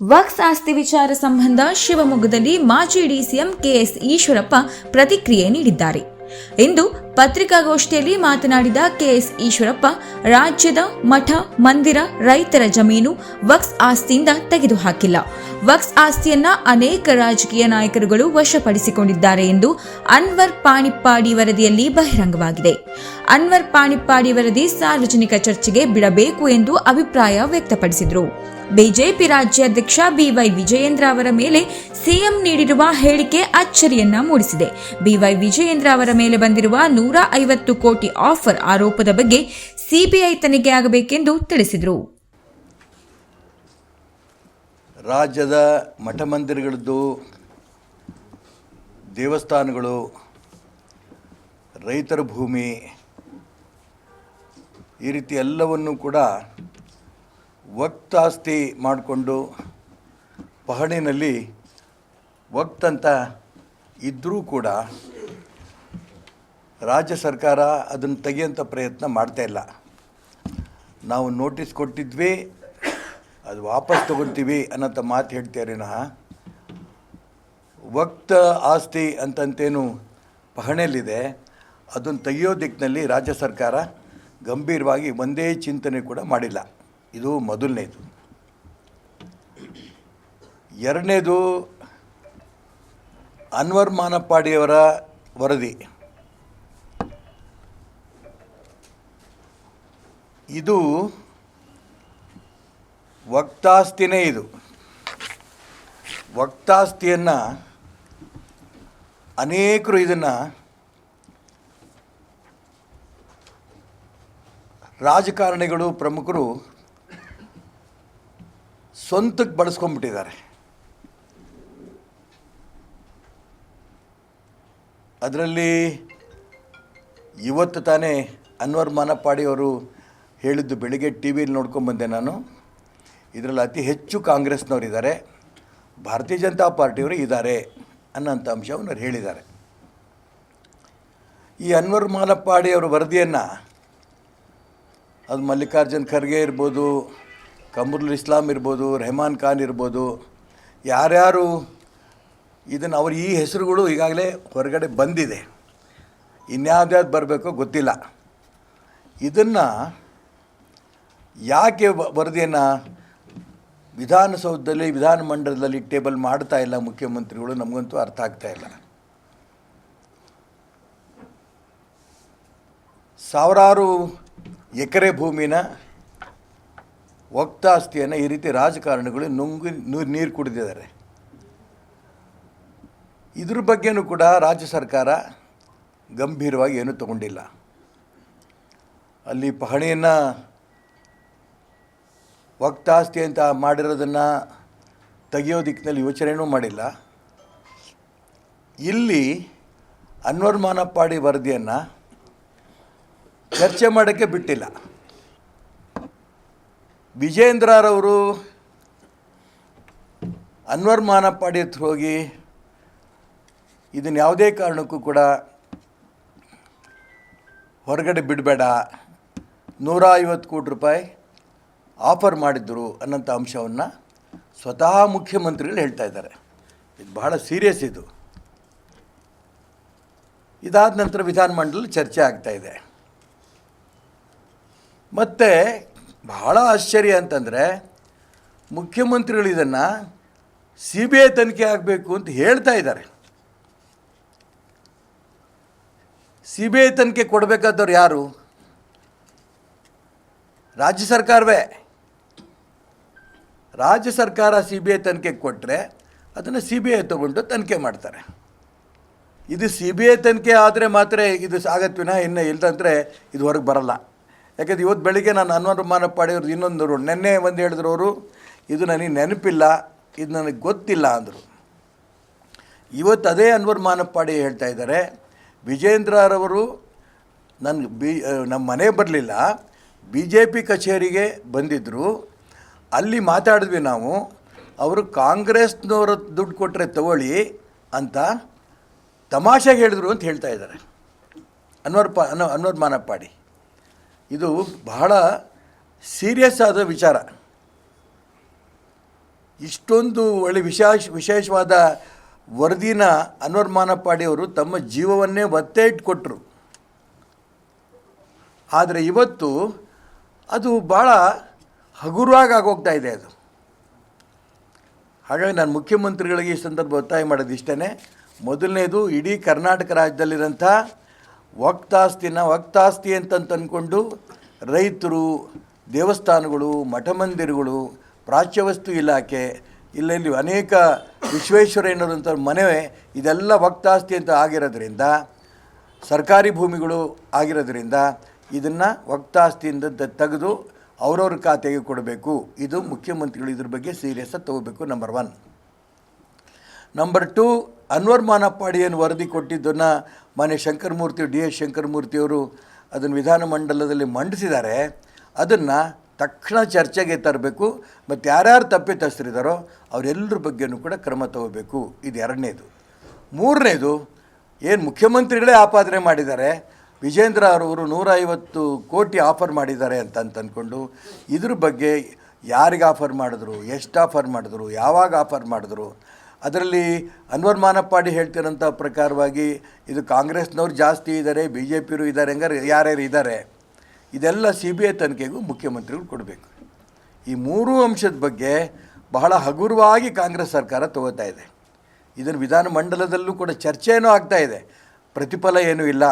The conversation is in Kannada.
ವಕ್ಸ್ ಆಸ್ತಿ ವಿಚಾರ ಸಂಬಂಧ ಶಿವಮೊಗ್ಗದಲ್ಲಿ ಮಾಜಿ ಡಿಸಿಎಂ ಕೆಎಸ್ ಈಶ್ವರಪ್ಪ ಪ್ರತಿಕ್ರಿಯೆ ನೀಡಿದ್ದಾರೆ. ಇಂದು ಪತ್ರಿಕಾಗೋಷ್ಠಿಯಲ್ಲಿ ಮಾತನಾಡಿದ ಕೆಎಸ್ ಈಶ್ವರಪ್ಪ, ರಾಜ್ಯದ ಮಠ, ಮಂದಿರ, ರೈತರ ಜಮೀನು ವಕ್ಸ್ ಆಸ್ತಿಯಿಂದ ತೆಗೆದುಹಾಕಿಲ್ಲ. ವಕ್ಸ್ ಆಸ್ತಿಯನ್ನ ಅನೇಕ ರಾಜಕೀಯ ನಾಯಕರುಗಳು ವಶಪಡಿಸಿಕೊಂಡಿದ್ದಾರೆ ಎಂದು ಅನ್ವರ್ ಪಾಣಿಪ್ಪಾಡಿ ವರದಿಯಲ್ಲಿ ಬಹಿರಂಗವಾಗಿದೆ. ಅನ್ವರ್ ಪಾಣಿಪ್ಪಾಡಿ ವರದಿ ಸಾರ್ವಜನಿಕ ಚರ್ಚೆಗೆ ಬಿಡಬೇಕು ಎಂದು ಅಭಿಪ್ರಾಯ ವ್ಯಕ್ತಪಡಿಸಿದರು. ಬಿಜೆಪಿ ರಾಜ್ಯಾಧ್ಯಕ್ಷ ಬಿವೈ ವಿಜಯೇಂದ್ರ ಅವರ ಮೇಲೆ ಸಿಎಂ ನೀಡಿರುವ ಹೇಳಿಕೆ ಅಚ್ಚರಿಯನ್ನ ಮೂಡಿಸಿದೆ. ಬಿವೈ ವಿಜಯೇಂದ್ರ ಅವರ ಮೇಲೆ ಬಂದಿರುವ ನೂರ ಐವತ್ತು ಕೋಟಿ ಆಫರ್ ಆರೋಪದ ಬಗ್ಗೆ ಸಿಬಿಐ ತನಿಖೆ ಆಗಬೇಕೆಂದು ತಿಳಿಸಿದರು. ರಾಜ್ಯದ ಮಠ ಮಂದಿರಗಳದ್ದು ದೇವಸ್ಥಾನಗಳು, ರೈತರ ಭೂಮಿ, ಈ ರೀತಿ ಎಲ್ಲವನ್ನು ಕೂಡ ವಕ್ತಾಸ್ತಿ ಮಾಡಿಕೊಂಡು ಪಹಣಿನಲ್ಲಿ ವಕ್ತ್ ಅಂತ ಇದ್ದರೂ ಕೂಡ ರಾಜ್ಯ ಸರ್ಕಾರ ಅದನ್ನು ತೆಗೆಯೋಂಥ ಪ್ರಯತ್ನ ಮಾಡ್ತಾ ಇಲ್ಲ. ನಾವು ನೋಟಿಸ್ ಕೊಟ್ಟಿದ್ವಿ, ಅದು ವಾಪಸ್ ತೊಗೊಳ್ತೀವಿ ಅನ್ನೋಂಥ ಮಾತು ಹೇಳ್ತೀವಿ ವಕ್ತ ಆಸ್ತಿ ಅಂತಂತೇನು ಪಹಣೆಯಲ್ಲಿದೆ, ಅದನ್ನು ತೆಗೆಯೋ ದಿಕ್ಕಿನಲ್ಲಿ ರಾಜ್ಯ ಸರ್ಕಾರ ಗಂಭೀರವಾಗಿ ಒಂದೇ ಚಿಂತನೆ ಕೂಡ ಮಾಡಿಲ್ಲ. ಇದು ಮೊದಲನೇದು. ಎರಡನೇದು ಅನ್ವರ್ ಮಾನಪ್ಪಾಡಿಯವರ ವರದಿ. ಇದು ವಕ್ತಾಸ್ತಿನೇ ಇದು. ವಕ್ತಾಸ್ತಿಯನ್ನು ಅನೇಕರು ಇದನ್ನು ರಾಜಕಾರಣಿಗಳು ಪ್ರಮುಖರು ಸ್ವಂತಕ್ಕೆ ಬಳಸ್ಕೊಂಡ್ಬಿಟ್ಟಿದ್ದಾರೆ. ಅದರಲ್ಲಿ ಇವತ್ತು ತಾನೇ ಅನ್ವರ್ ಮಾನಪ್ಪಾಡಿಯವರು ಹೇಳಿದ್ದು ಬೆಳಿಗ್ಗೆ ಟಿ ವಿಯಲ್ಲಿ ನೋಡ್ಕೊಂಬಂದೆ ನಾನು. ಇದರಲ್ಲಿ ಅತಿ ಹೆಚ್ಚು ಕಾಂಗ್ರೆಸ್ನವರಿದ್ದಾರೆ ಭಾರತೀಯ ಜನತಾ ಪಾರ್ಟಿಯವರು ಇದ್ದಾರೆ ಅನ್ನೋಂಥ ಅಂಶವನ್ನು ಅವ್ರು ಹೇಳಿದ್ದಾರೆ. ಈ ಅನ್ವರ್ ಮಾನಪ್ಪಾಡಿಯವರ ವರದಿಯನ್ನು ಅದು ಮಲ್ಲಿಕಾರ್ಜುನ್ ಖರ್ಗೆ ಇರ್ಬೋದು ಕಮರುಲ್ ಇಸ್ಲಾಂ ಇರ್ಬೋದು, ರೆಹಮಾನ್ ಖಾನ್ ಇರ್ಬೋದು, ಯಾರ್ಯಾರು ಇದನ್ನು ಅವ್ರ ಈ ಹೆಸರುಗಳು ಈಗಾಗಲೇ ಹೊರಗಡೆ ಬಂದಿದೆ. ಇನ್ಯಾವ್ದ್ಯಾವ್ದು ಬರಬೇಕೋ ಗೊತ್ತಿಲ್ಲ. ಇದನ್ನು ಯಾಕೆ ವರದಿಯನ್ನು ವಿಧಾನಸೌಧದಲ್ಲಿ, ವಿಧಾನಮಂಡಲದಲ್ಲಿ ಟೇಬಲ್ ಮಾಡ್ತಾ ಇಲ್ಲ ಮುಖ್ಯಮಂತ್ರಿಗಳು ನಮಗಂತೂ ಅರ್ಥ ಆಗ್ತಾ ಇಲ್ಲ. ಸಾವಿರಾರು ಎಕರೆ ಭೂಮಿನ ವಕ್ತಾಸ್ತಿಯನ್ನು ಈ ರೀತಿ ರಾಜಕಾರಣಿಗಳು ನುಂಗಿ ನೀರು ಕುಡಿದಿದ್ದಾರೆ. ಇದ್ರ ಬಗ್ಗೆನೂ ಕೂಡ ರಾಜ್ಯ ಸರ್ಕಾರ ಗಂಭೀರವಾಗಿ ಏನೂ ತಗೊಂಡಿಲ್ಲ. ಅಲ್ಲಿ ಪಹಣಿಯನ್ನು ವಕ್ತಾಸ್ತಿ ಅಂತ ಮಾಡಿರೋದನ್ನು ತೆಗೆಯೋ ದಿಕ್ಕಿನಲ್ಲಿ ಯೋಚನೆಯೂ ಮಾಡಿಲ್ಲ. ಇಲ್ಲಿ ಅನ್ವರ್ಮಾನಪ್ಪಾಡಿ ವರದಿಯನ್ನು ಚರ್ಚೆ ಮಾಡೋಕ್ಕೆ ಬಿಟ್ಟಿಲ್ಲ. ವಿಜೇಂದ್ರರವರು ಅನ್ವರ್ ಮಾನಪ್ಪಾಡಿ ಹತ್ರ ಹೋಗಿ ಇದನ್ನು ಯಾವುದೇ ಕಾರಣಕ್ಕೂ ಕೂಡ ಹೊರಗಡೆ ಬಿಡಬೇಡ. ನೂರ ಐವತ್ತು ಕೋಟಿ ರೂಪಾಯಿ ಆಫರ್ ಮಾಡಿದ್ದರು ಅನ್ನೋಂಥ ಅಂಶವನ್ನು ಸ್ವತಃ ಮುಖ್ಯಮಂತ್ರಿಗಳು ಹೇಳ್ತಾ ಇದ್ದಾರೆ. ಇದು ಬಹಳ ಸೀರಿಯಸ್ ಇದು. ಇದಾದ ನಂತರ ವಿಧಾನಮಂಡಲ ಚರ್ಚೆ ಆಗ್ತಾ ಇದೆ. ಮತ್ತು ಬಹಳ ಆಶ್ಚರ್ಯ ಅಂತಂದರೆ ಮುಖ್ಯಮಂತ್ರಿಗಳು ಇದನ್ನು ಸಿ ಬಿ ಐ ತನಿಖೆ ಆಗಬೇಕು ಅಂತ ಹೇಳ್ತಾ ಇದ್ದಾರೆ. ಸಿ ಬಿ ಐ ತನಿಖೆ ಕೊಡಬೇಕಾದವ್ರು ಯಾರು? ರಾಜ್ಯ ಸರ್ಕಾರವೇ. ರಾಜ್ಯ ಸರ್ಕಾರ ಸಿ ಬಿ ಐ ತನಿಖೆ ಕೊಟ್ಟರೆ ಅದನ್ನು ಸಿ ಬಿ ಐ ತೊಗೊಂಡು ತನಿಖೆ ಮಾಡ್ತಾರೆ. ಇದು ಸಿ ಬಿ ಐ ತನಿಖೆ ಆದರೆ ಮಾತ್ರ ಇದು ಆಗತ್ವಿನ ಇನ್ನು ಇಲ್ದಂದರೆ ಇದು ಹೊರಗೆ ಬರಲ್ಲ. ಯಾಕಂದ್ರೆ ಇವತ್ತು ಬೆಳಿಗ್ಗೆ ನಾನು ಅನುಮಾನ ಮಾನಪ್ಪಾಡಿಯವ್ರದ್ದು ಇನ್ನೊಂದು ನೆನ್ನೆ ಒಂದು ಹೇಳಿದ್ರು ಅವರು ಇದು ನನಗೆ ನೆನಪಿಲ್ಲ, ಇದು ನನಗೆ ಗೊತ್ತಿಲ್ಲ ಅಂದರು. ಇವತ್ತು ಅದೇ ಅನ್ವರ್ ಮಾನಪ್ಪಾಡಿ ಹೇಳ್ತಾ ಇದ್ದಾರೆ. ವಿಜೇಂದ್ರರವರು ನನ್ನ ಬಿ ನಮ್ಮ ಮನೆ ಬರಲಿಲ್ಲ. ಬಿ ಜೆ ಪಿ ಕಚೇರಿಗೆ ಬಂದಿದ್ದರು ಅಲ್ಲಿ ಮಾತಾಡಿದ್ವಿ ನಾವು. ಅವರು ಕಾಂಗ್ರೆಸ್ನವ್ರ ದುಡ್ಡು ಕೊಟ್ಟರೆ ತಗೊಳ್ಳಿ ಅಂತ ತಮಾಷೆಗೆ ಹೇಳಿದ್ರು ಅಂತ ಹೇಳ್ತಾ ಇದ್ದಾರೆ. ಅನ್ವರ್ ಪ ಅನ್ವ ಅನ್ವರ್ ಮಾನಪ್ಪಾಡಿ ಇದು ಬಹಳ ಸೀರಿಯಸ್ ಆದ ವಿಚಾರ. ಇಷ್ಟೊಂದು ಒಳ್ಳೆ ವಿಶೇಷ, ವಿಶೇಷವಾದ ವರದಿನ ಅನ್ವರ್ ಮಾನಪ್ಪಾಡಿಯವರು ತಮ್ಮ ಜೀವವನ್ನೇ ಒತ್ತೆ ಇಟ್ಕೊಟ್ರು. ಆದರೆ ಇವತ್ತು ಅದು ಭಾಳ ಹಗುರವಾಗಿ ಇದೆ ಅದು. ಹಾಗಾಗಿ ನಾನು ಮುಖ್ಯಮಂತ್ರಿಗಳಿಗೆ ಈ ಸಂದರ್ಭ ಒತ್ತಾಯ ಮಾಡೋದು ಇಷ್ಟೇ ಮೊದಲನೇದು, ಇಡೀ ಕರ್ನಾಟಕ ರಾಜ್ಯದಲ್ಲಿರೋಂಥ ವಕ್ತಾಸ್ತಿನ ವಕ್ತಾಸ್ತಿ ಅಂತ ಅಂದ್ಕೊಂಡು ರೈತರು, ದೇವಸ್ಥಾನಗಳು ಮಠ ಮಂದಿರಗಳು ಪ್ರಾಚ್ಯವಸ್ತು ಇಲಾಖೆ ಇಲ್ಲೆಲ್ಲಿ ಅನೇಕ ವಿಶ್ವೇಶ್ವರಯ್ಯನವರಂಥ ಮನವೇ ಇದೆಲ್ಲ ವಕ್ತಾಸ್ತಿ ಅಂತ ಆಗಿರೋದ್ರಿಂದ, ಸರ್ಕಾರಿ ಭೂಮಿಗಳು ಆಗಿರೋದ್ರಿಂದ ಇದನ್ನು ವಕ್ತಾಸ್ತಿಯಿಂದ ತೆಗೆದು ಅವರವ್ರ ಖಾತೆಗೆ ಕೊಡಬೇಕು. ಇದು ಮುಖ್ಯಮಂತ್ರಿಗಳು ಇದ್ರ ಬಗ್ಗೆ ಸೀರಿಯಸ್ಸಾಗಿ ತಗೋಬೇಕು number one number two Anwar ಮಾನಪ್ಪಾಡಿಯನ್ನು ವರದಿ ಕೊಟ್ಟಿದ್ದನ್ನು ಮಾನ್ಯ ಶಂಕರಮೂರ್ತಿ, ಡಿ ಎಸ್ ಶಂಕರಮೂರ್ತಿಯವರು ಅದನ್ನು ವಿಧಾನಮಂಡಲದಲ್ಲಿ ಮಂಡಿಸಿದ್ದಾರೆ. ಅದನ್ನು ತಕ್ಷಣ ಚರ್ಚೆಗೆ ತರಬೇಕು. ಮತ್ತು ಯಾರ್ಯಾರು ತಪ್ಪಿತಸ್ಥರಿದ್ದಾರೋ ಅವರೆಲ್ಲರ ಬಗ್ಗೆನೂ ಕೂಡ ಕ್ರಮ ತಗೋಬೇಕು. ಇದು ಎರಡನೇದು. ಮೂರನೇದು, ಏನು ಮುಖ್ಯಮಂತ್ರಿಗಳೇ ಆಪಾದನೆ ಮಾಡಿದ್ದಾರೆ. ವಿಜೇಂದ್ರ ಅವರು ನೂರೈವತ್ತು ಕೋಟಿ ಆಫರ್ ಮಾಡಿದ್ದಾರೆ ಅಂತ ಅಂತ ಅಂದ್ಕೊಂಡು ಇದ್ರ ಬಗ್ಗೆ ಯಾರಿಗೆ ಆಫರ್ ಮಾಡಿದ್ರು, ಎಷ್ಟು ಆಫರ್ ಮಾಡಿದ್ರು, ಯಾವಾಗ ಆಫರ್ ಮಾಡಿದ್ರು ಅದರಲ್ಲಿ ಅನ್ವರ್ ಮಾನಪ್ಪಾಡಿ ಹೇಳ್ತಿರೋಂಥ ಪ್ರಕಾರವಾಗಿ ಇದು ಕಾಂಗ್ರೆಸ್ನವ್ರು ಜಾಸ್ತಿ ಇದ್ದಾರೆ ಬಿ ಜೆ ಪಿರು ಇದ್ದಾರೆ, ಹಂಗಾರೆ ಯಾರ್ಯಾರು ಇದ್ದಾರೆ, ಇದೆಲ್ಲ ಸಿ ಬಿ ಐ ತನಿಖೆಗೂ ಮುಖ್ಯಮಂತ್ರಿಗಳು ಕೊಡಬೇಕು. ಈ ಮೂರೂ ಅಂಶದ ಬಗ್ಗೆ ಬಹಳ ಹಗುರವಾಗಿ ಕಾಂಗ್ರೆಸ್ ಸರ್ಕಾರ ತಗೋತಾ ಇದೆ. ಇದನ್ನು ವಿಧಾನಮಂಡಲದಲ್ಲೂ ಕೂಡ ಚರ್ಚೆಯೂ ಆಗ್ತಾ ಇದೆ. ಪ್ರತಿಫಲ ಏನೂ ಇಲ್ಲ.